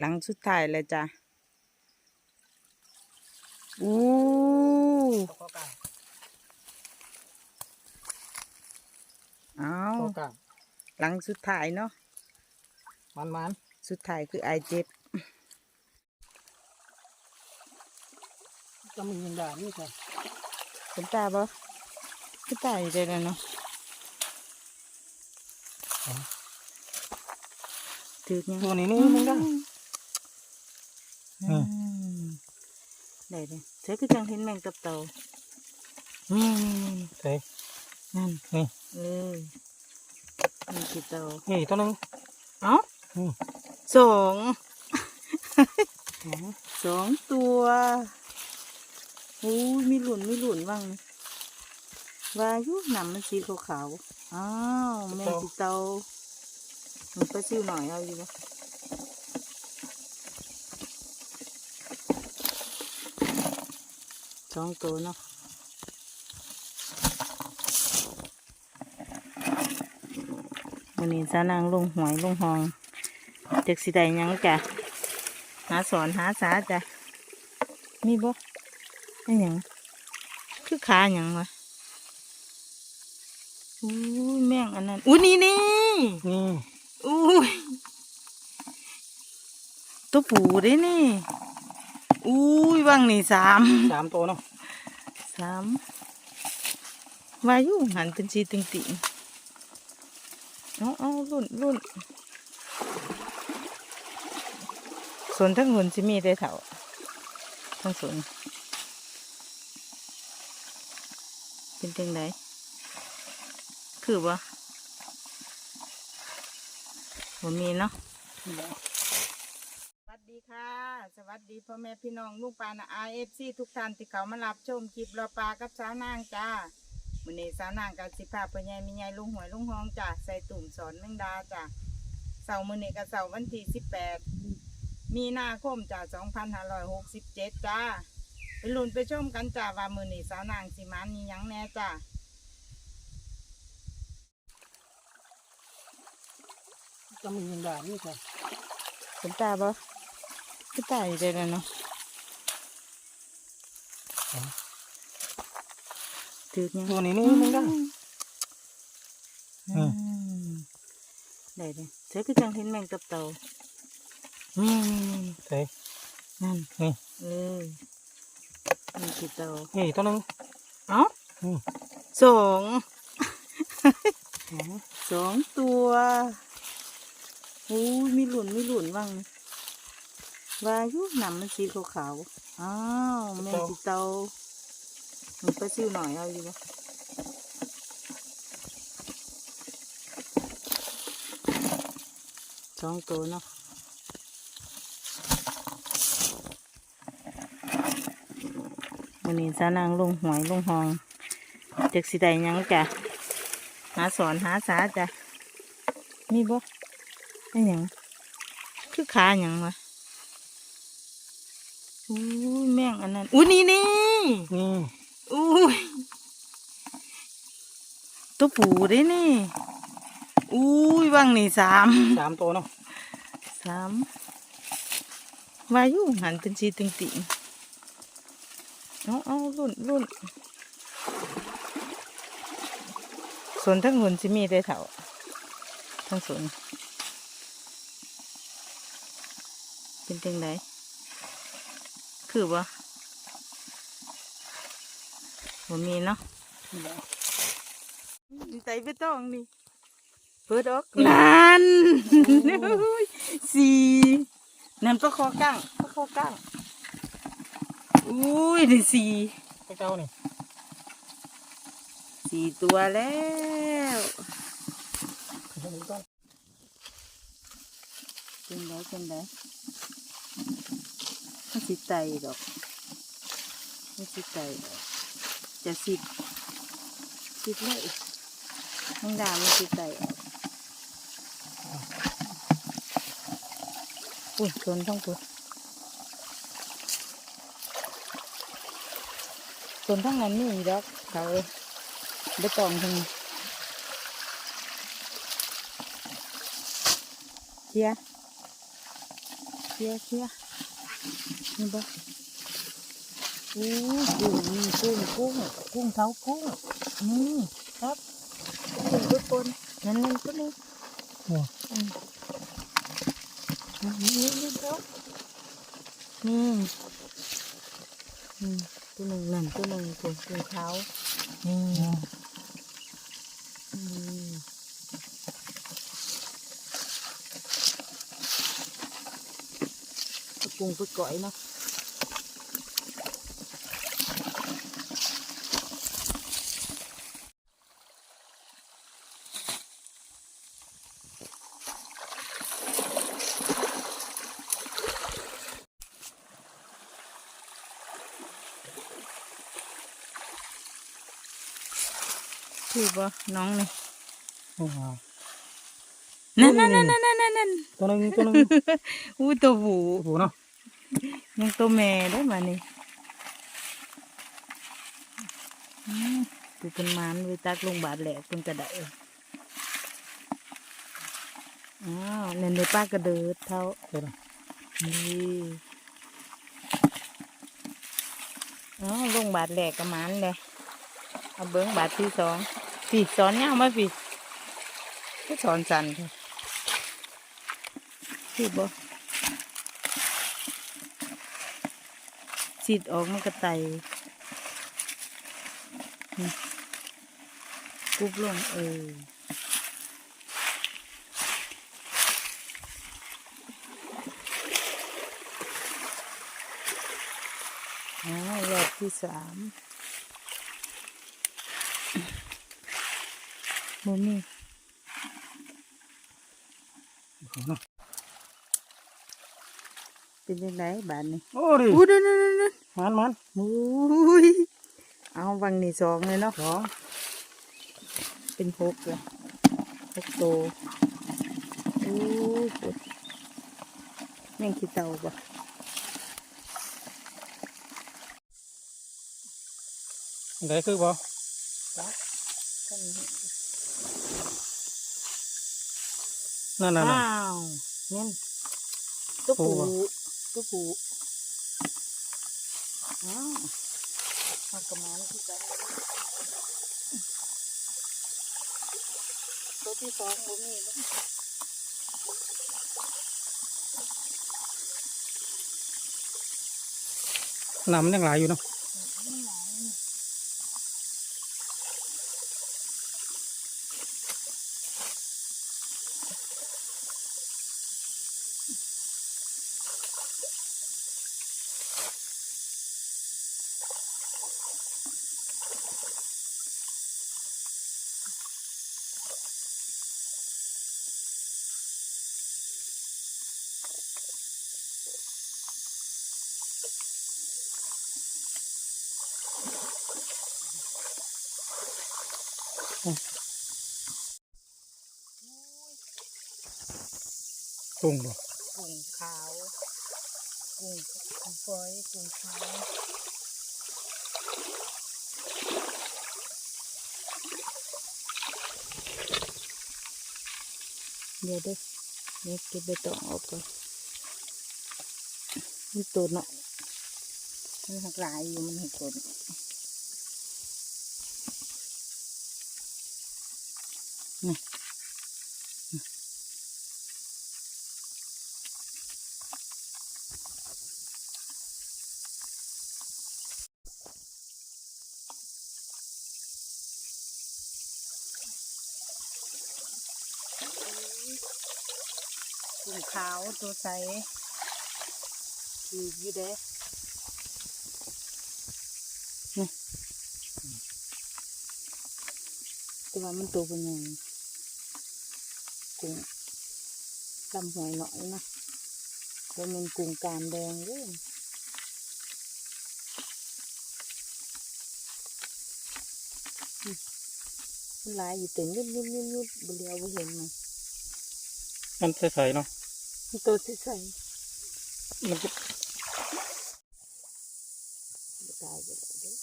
หลังสุดท้ายเลยจ้ะอู้ข้อกลางเอาข้อกลางหลังสุดท้ายเนาะมันมันสุดท้ายคือไอเจ็บจะมียิงด่านี่ค่ะเป็นตาบ่คือตาอยู่ได้แล้วเนาะถือยังตัวนี้นี่มึงได้ อืม ได้เลยเธอคือจังเห็นแมงกับเต่านี่นี่นี่เฮ้ยนั่นนี่เออนี่คือเต่านี่ตัวหนึงเอ้าอืมสองสองตัวโอ้ยมีหลุนมีหลุนบ้างวายุหนำมันสีขาวๆอ้าวแมงสีเตามันก็ซิ่วหน่อยเอาอยู่ปะ สองตัวเนาะวันนี้สานางลงหวยลงหองเด็กสิได้หยังจ้ะหาสอนหาสาจ้ะมีบ่ไอ้หยังคือขาหยังวะอู้ยแม่งอันนั้นอู้นี่นี่นี่อู้ยตัวปูเด้นี่ อู้ยว่างนี่สามสามตัวเนาะสามวายุหันเป็นสีติงติงเอาเอารุ่นรุ่นส่วนทั้งหุ่นสิมีได้เถ่าทั้งส่วนเป็นจังไดคือบ่บ่มีเนาะสวัส ดีค่ะ สวัสดีพ่อแม่พี่น้องลูกปลานะไอเอฟซีทุกท่านที่เขามารับชมคลิปเราปลากับสาวนางจ้ามื้อนี้สาวนางกับสิพาพ่อใหญ่มีใหญ่ลุงหวยลุงหองจ้าใส่ตุ่มสอนแมงดาจ้าเสาร์มื้อนี้กับเสาร์วันที่สิบแปดมีนาคมจ้าสองพันห้าร้อยหกสิบเจ็ดจ้าไปลุ้นไปชมกันจ้าว่ามื้อนี้สาวนางสิมามีหยังแน่จ้าจะมียิงด่านี่ค่ะเป็นตาบ่ คือตาอยู่ได้แล้วเนาะถือยังตัวนี้นี่มึงได้อือืมมได้เลยเธอคือจังเห็นแมงกับเต่านี่นี่นี่เฮ้ยนั่นนี่เออนี่คือเต่านี่ตัวหนึงเอ้าอืมสองสองตัวโอ้ยมีหลุนมีหลุนบ้าง วายุหนำมันสีขาวๆอ้าวแมงสีเตามันก็ซิ่วหน่อยเอาอยู่ปะสองตัวเนาะวันนี้สานางลงหวยลงหองเด็กสิได้ยังจ้ะหาสอนหาสาจ้ะมีบ่ไอ้ยังคือขาหยังวะ อู้ยแม่งอันนั้นอู้นี่นี่นี่อู้ยตัวปูเด้นี่อู้ยว่างนี่สามสามตัวเนาะสามวายุหันเป็นสีติงติงเอาเอารุ่นรุ่นส่วนทั้งหุ่นสิมีได้เถ่าทั้งส่วนเป็นจังได คือบ่บ่มีเนาะดีใจไปต้องนี่เปิดออกนั่นสี่นั่นก็คอก้างก็คอก้างอุ้ยได้สี่ไปเจ้านี่สี่ตัวแล้วไปเจ้านี่ก่อนเป็นไดเป็นไดไม่ สิไตดอกไม่สิไตดอกจะสิบสิบเลยน้องดาไม่สิไตออกอุ้ยชนท้องตัวชนทั้งนั้นนี่ดอกเขาเอ้ยไม่ต้องทั้งเชียเคียเคีย นี่บ่โอ้กุ้งนี่กุ้งกุ้งกุ้งเท้ากุ้งนี่ครับกุ้งทุกคนนั่นนั่นตัวนี้โอ้อืมนี่นี่นี่เท้านี่อืมตัวหนึ่งนั่นตัวหนึ่งกุ้งกุ้งเท้านี่อืมเอาปรุงไปก่อยเนาะ ถูกปะน้องนี่โอ้นั่นนั่นนั่นนั่นนั่นนั่นตัวหนึงตัวหนึงอู้ตัวหูโอ้โหเนาะยังตัวแม่ได้มานี่อืมตูเป็นหมันไปตักลงบาทแหลกเป็นกระไดอ้าวเล่นในป้ากระเดิดเท่าตัวนึงนี่อ้าวลงบาทแหลกกระมันเลยเอาเบิ้งบาทที่สอง พี่สอนยาวไหมาพี่ก็สอนสันค่ะพี่บ่สิดออกมันกระไตนี่กุบลงเอออ้าวรอบที่สาม โมมี่โอ้โหเนาะเป็นยังไงบานนี้โอ้ดิอู้นั่นนั่นนั่นมันมันอุ้ยเอาวังนี่สองเลยเนาะสองเป็นหกเลยหกโตวอู้ปวดแม่งขี้เต่าปะอันใดคือบ่ ท่านนี้ นั่นน่ะน่ะอ้าวเนี่ยตัวผูโอ้ตัวผูอ้าวเอากระมันที่กันตัวที่สองบ่มีแล้วน้ำมันยังหลายอยู่เนาะ กุ้งบ่กุ้งขาวกุ้งกุ้งฝอยกุ้งขาวเดี๋ยวเด้อเนี่ยเก็บใบตองออกก่อนมันตัวเนาะมันหักหลายอยู่มันหักตัวนี่ กุ้งขาวตัวใสคืออยู่เด้นี่แต่ว่ามันตัวเป็นยังกุ้งลำหอยหน่อยนะว่ามันกุ้งการแดงเด้ออืมมันหลายอยู่เต็มยิบยิบยิบยิบบเรียวบ่เห็นมันมันใสๆเนาะมัน ตัวใสมันก็ๆบ่ตายไปแล้วเด้อม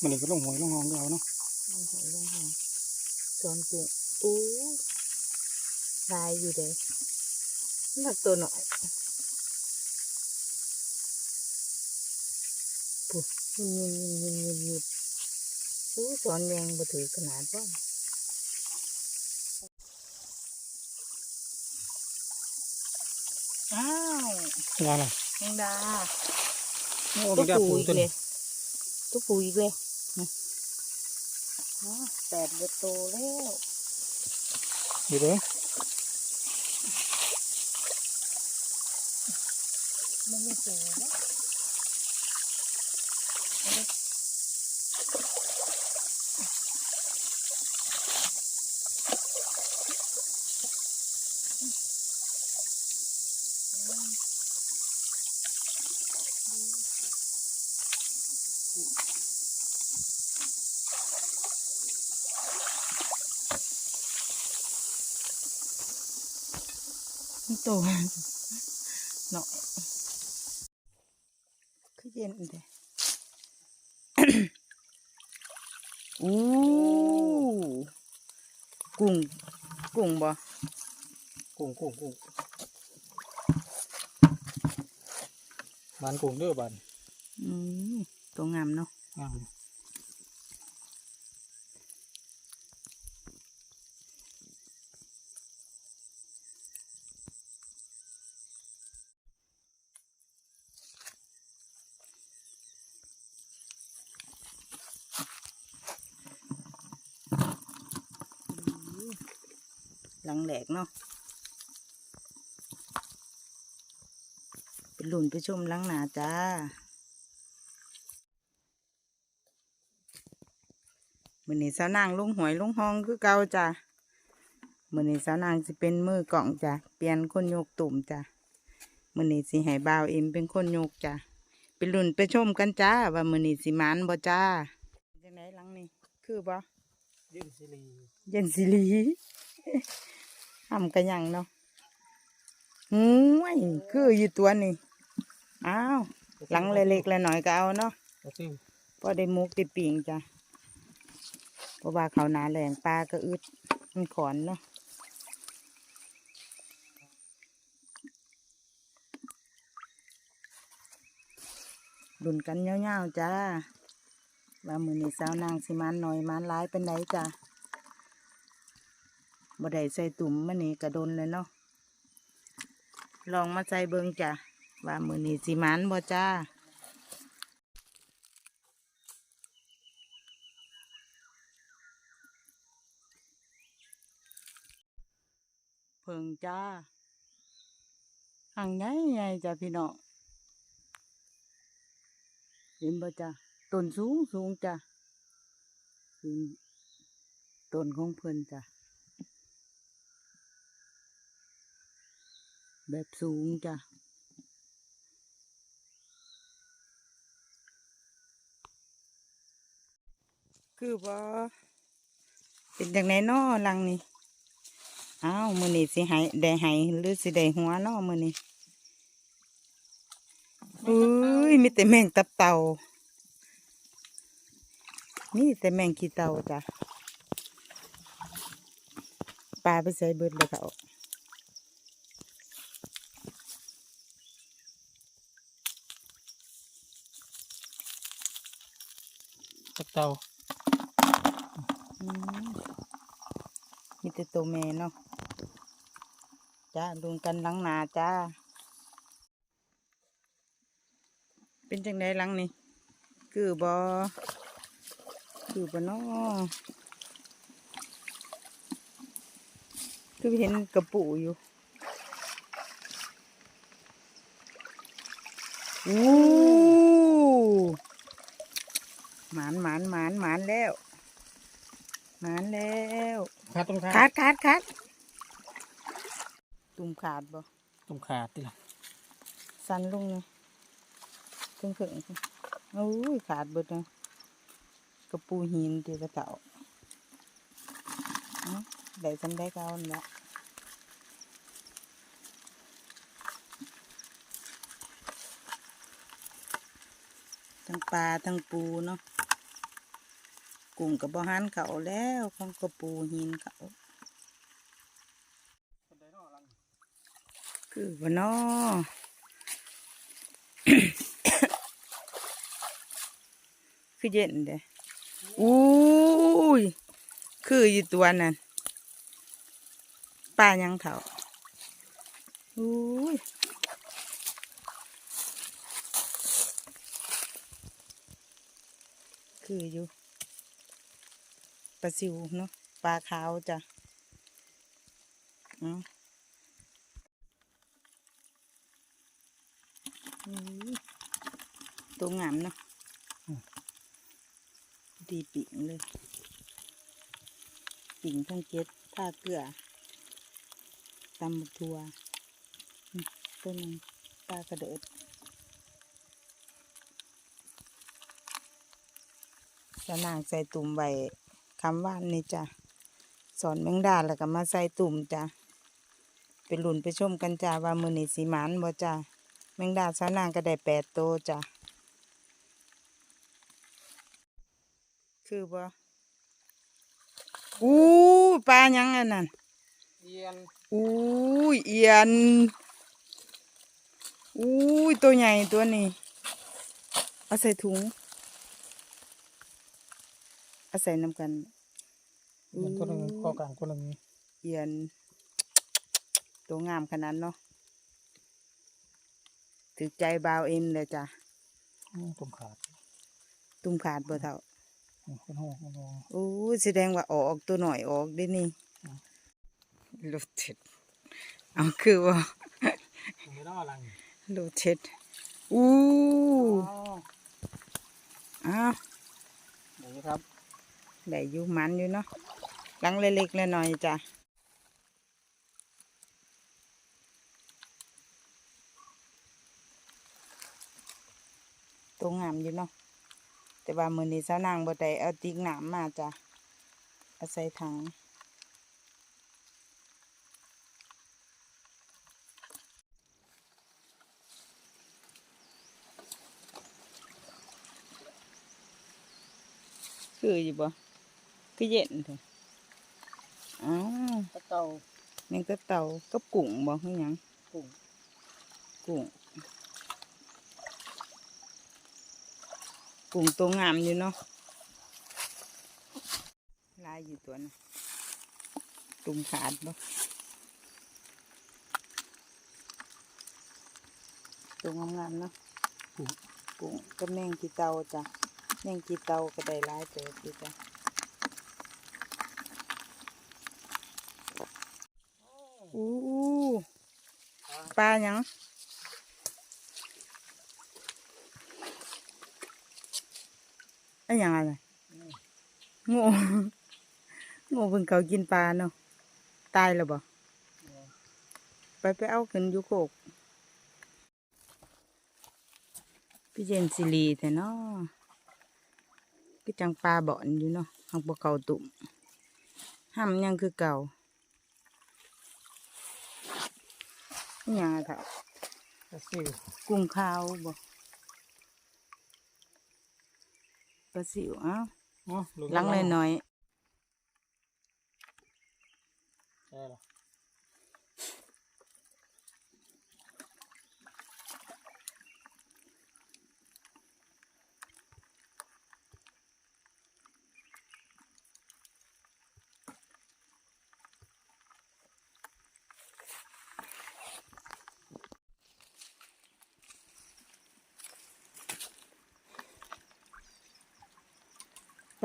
มันนี่ก็ลงหวยลงหองก็เอาเนาะลงหอยลงหอยสอนกุ้งอู้ลายอยู่เด้หนักตัวหน่อย ปุ๊บยินยินยินยินยินอู้สอนยังบ่ถือขนาดว่าอ้าวงานอะไรแมงดาโอ้ตัยวมันจะปูปูอีกตัวเลนี้ยตัวปูอีกเลยนะอ๋อแปดเบอร์โตแล้วอยู่เด้อมันไม่เจอแล้ว มันโตเนาะคือเย็นเลยอู้กุ้งกุ้งบ่กุ้งกุ้งกุ้งมันกุ้งเด้อบันอืมตัวงามเนาะงาม หลังแหลกเนาะเป็นหลุนไปชมหลังหนาจ้ามือนี้สาวนางลุงหวยลุงห้องคือเก่าจ้ามือนี้สาวนางสิเป็นมือกล่องจ้ะเปลี่ยนคนโยกตุ่มจ้ะมือนี้สิให้บ่าวเอ็มเป็นคนโยกจ้ะเป็นหลุนไปชมกันจ้าว่ามือนี้สิหมันบ่จ้าจังไหนหลังนี้คือบ่ยืนสิรีเย็นสิลี ทำกันยังเนาะหูยคืออยู่ตัวนี่อ้าวหลังเล็กๆแล้วหน่อยก็เอาเนาะโอเคพอได้มุกได้ปิ่งจ้ะเพราะว่าเขาวหนาแหลงปลาก็อึดมันขอนเนาะดุนกันเงาวๆจ้าว่ามือนี้สาวนางสิมันหน่อยมันร้ายเป็นไดจ้ะ บ่ได้ใส่ตุ่มมันนี่กระดนเลยเนาะลองมาใส่เบิงจ้ะว่ามือนี้สิมันบ่จ้าเพิงจ้าหังไงไงจ้ะพี่น้องเห็นบ่จ้ะต้นสูงสูงจ้ะต้นของเพิ่นจ้ะ แบบสูงจ้ะ คือบ่เป็นจังไดน้อลังนี่อ้าวมื้อนี้สิให้ได้ให้หรือสิได้หัวน้อมื้อนี้อุ้ยมีแต่แมงตับเต่ามีแต่แมงขี้เต่าจ้ะปลาไปใส่เบิดเลยค่ะตับเตาอืมมีแต่ตัวแม่เนาะจ้าลุงกันหลังหนาจ้า เป็นจังไดหลังนี่คือบอคือบอนาะคือเห็นกระปูอยู่อู้ หมานหมานหมานหมานแล้วหมานแล้วขาดตรงขาขาดขาดขาดตุ่มขาดบ่ตรงขาดติล่ะสันลงเลยถึงถึงโอ้ยขาดเบิดเลยกระปูหินตีกระเต่าเอ้าได้จำได้ก็เอาละทั้งปลาทั้งปูเนาะ กุ้งกับบ่หันเขาแล้วของกระปูหินเขาคือบ่นอคือเย็นเด้อุ้ยคืออยู่ตัวนั่นป้ายังเถาอุ้ยคืออยู่ ลาซิวเนาะปลาขาวจ้ะเอาอุ้ยตัวงามเนาะดีปิ่งเลย ปิ่งทั้งเจ็ดท่าเกลือตำบักทัวตัวหนึงปลากระเดิดจะนางใส่ตุ่มไว้ คำว่านนี่จ้ะสอนแมงดาแล้วก็มาใส่ตุ่มจ้ะไปหลุนไปชมกันจ้าว่ามือนี่สีหมานบ่จ้ะแมงดาสาวนางก็ได้แปดโตวจ้ะคือบ่อู้ปลาหยังอันนั้นเอียนอู้ยเอียนอู้ยตัวใหญ่ตัวนี้เอาใส่ถุงเอาใส่น้ำกัน เอียนตัวหนึ่งคอกลางตัวหนึ่งเอียน ตัวงามขนาดเนาะถือใจบาวเอ็นเลยจ้ะอืมตุ่มขาด ตุ้มขาดบ่เท่าอืมเป็นห้องเป็นห้องโอ้ยแสดงว่าออกตัวหน่อยออกได้นี่รถเช็ดเอาคือว่าคนใดนอกลังรถเช็ดอู้อ๋ออ้าวเดี๋ยวครับได้อยู่มันอยู่เนาะ หลังเล็กๆน้อยๆจ้ะตัวงามอยู่เนาะแต่ว่ามือนี้สาวนางบ่ได้เอาติ๊กน้ำมาจ้ะเอาใส่ถังคืออยู่บ่คือเย็นเถอะ อ้าวตะเต่านี่ก็เต่ากับกุ้งบ่คือหยังกุ้งกุ้งกุ้งตัวงามอยู่เนาะลายอยู่ตัวนะตุ่มขาดบ่ตัวงามๆเนาะกุ้งกุ้งก็แมงกีเตาจ้ะแมงกีเตาก็ได้หลายเติบอยู่จ้ะ อู้ปลาหยังอันยังอะไรโง่โง่เพิ่งเขากินปลาเนาะตายแล้วบ่ไปไปเอาขึ้นยุโคกพี่เจนซิลีแต่เนาะก็จังปลาบ่อนอยู่เนาะทางปเก่าตุ่มห้ามยังคือเก่าอั นยังอะเถอะกระซิวกุ้งขาวบ่ปลาสิวเอ้าอ๋อหลังเลยน้อยใช่หรอ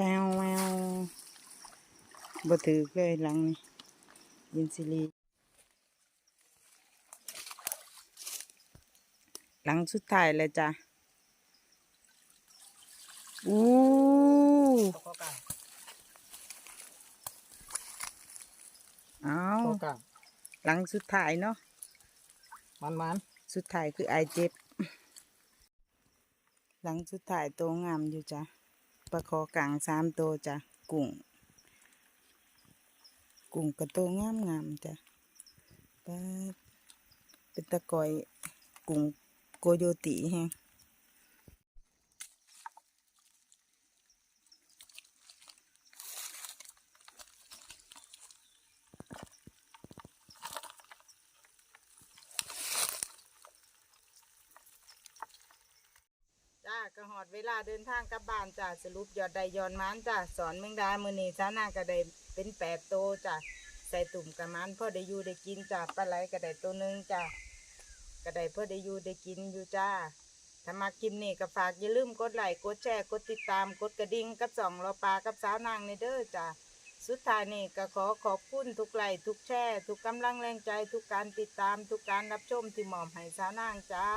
แปวแววบ่ถือเลยหลังนี่ยินซิลีหลังสุดท้ายเลยจ้ะอู้คอกลางเอาคอกลางหลังสุดท้ายเนาะมันมันสุดท้ายคือไอายเจ็บ หลังสุดท้ายโตวงามอยู่จ้ะ ปลาคอกลางสามตัวจ้ะกุ้ง กุ้งกระโตงามงามๆจ้ะปลาเป็นตะกอยกุ้งโกโยติแฮง ก็หอดเวลาเดินทางกลับบ้านจ้ะสรุปยอดใดยอดมันจ้ะสอนเมืองดามือนี้านางก็ได้เป็นแปดโตจ้ะใส่ตุ่มกระมันพ่อได้อยู่ได้กินจ้ะปลาไหลก็ได้ตัวหนึ่งจ้ะก็ได้พ่อได้อยู่ได้กินอยู่จ้าถ้ามาคลิปนี้ก็ฝากอย่าลืมกดไลค์กดแชร์กดติดตามกดกระดิ่งกับสองรอปลากับสาวนางในเด้อจ้ะสุดท้ายนี่ก็ขอขอบคุณทุกไลค์ทุกแชร์ทุกกำลังแรงใจทุกการติดตามทุกการรับชมที่หมอมให้สาวนางจ้า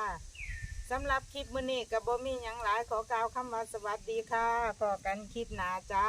สำหรับคลิปมื้อนี้ก็บ่มีหยังหลายขอกล่าวคำว่าสวัสดีค่ะพอกันคลิปหน้าจ้า